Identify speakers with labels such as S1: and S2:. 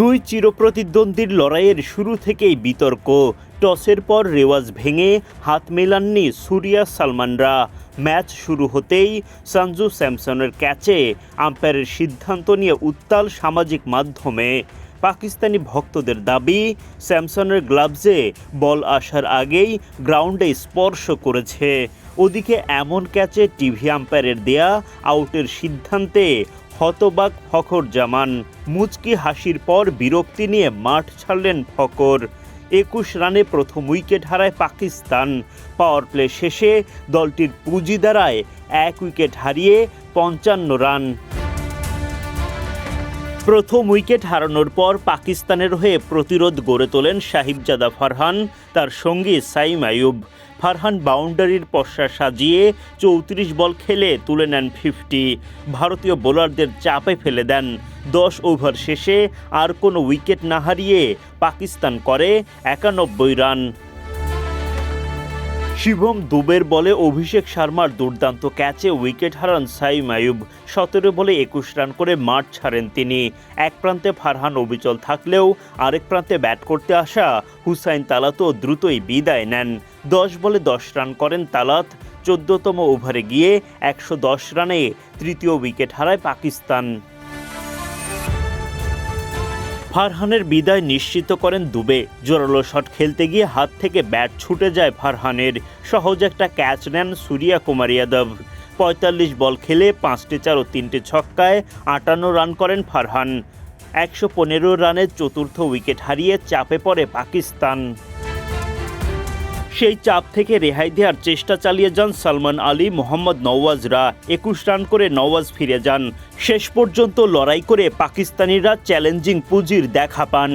S1: দুই চিরপ্রতিদ্বন্দ্বীর লড়াইয়ের শুরু থেকেই বিতর্ক। টসের পর রেওয়াজ ভেঙে হাত মেলাননি সুরিয়া সালমানরা। ম্যাচ শুরু হতেই সঞ্জু স্যামসনের ক্যাচে আম্পায়ারের সিদ্ধান্ত নিয়ে উত্তাল সামাজিক মাধ্যমে। পাকিস্তানি ভক্তদের দাবি, স্যামসনের গ্লাভসে বল আসার আগেই গ্রাউন্ডে স্পর্শ করেছে। ওদিকে এমন ক্যাচে টিভি আম্পায়ারের দেয়া আউটের সিদ্ধান্তে হতবাক ফখর জামান। মুচকি হাসির পর বিরক্তি নিয়ে মাঠ ছাড়লেন ফখর। একুশ রানে প্রথম উইকেট হারায় পাকিস্তান। পাওয়ার প্লে শেষে দলটির পুঁজি দ্বারায় এক উইকেট হারিয়ে পঞ্চান্ন রান। প্রথম উইকেট হারানোর পর পাকিস্তানের হয়ে প্রতিরোধ গড়ে তোলেন সাহিবজাদা ফারহান, তার সঙ্গী সাইম আয়ুব ফারহান বাউন্ডারির পশ্চা সাজিয়ে চৌত্রিশ বল খেলে তুলে নেন ফিফটি। ভারতীয় বোলারদের চাপে ফেলে দেন। দশ ওভার শেষে আর কোনো উইকেট না হারিয়ে পাকিস্তান করে একানব্বই রান। শিবম দুবের বলে অভিষেক শর্মার দুর্দান্ত ক্যাচে উইকেট হারান সাইম আয়ুব সতেরো বলে একুশ রান করে মাঠ ছাড়েন তিনি। এক প্রান্তে ফারহান অবিচল থাকলেও আরেক প্রান্তে ব্যাট করতে আসা হুসাইন তালাতও দ্রুতই বিদায় নেন। দশ বলে দশ রান করেন তালাত। চোদ্দতম ওভারে গিয়ে একশো দশ রানে তৃতীয় উইকেট হারায় পাকিস্তান। ফারহানের বিদায় নিশ্চিত করেন দুবে। জোরালো শট খেলতে গিয়ে হাত থেকে ব্যাট ছুটে যায় ফারহানের। সহজ একটা ক্যাচ নেন সুরিয়া কুমার যাদব পঁয়তাল্লিশ বল খেলে পাঁচটি চার ও তিনটে ছক্কায় আটান্ন রান করেন ফারহান। একশো পনেরো রানের চতুর্থ উইকেট হারিয়ে চাপে পড়ে পাকিস্তান। সেই চাপ থেকে রেহাই দেওয়ার চেষ্টা চালিয়ে যান সালমান আলী মোহাম্মদ নওয়াজরা। একুশ রান করে নওয়াজ ফিরে যান। শেষ পর্যন্ত লড়াই করে পাকিস্তানিরা চ্যালেঞ্জিং পুঁজির দেখা পান।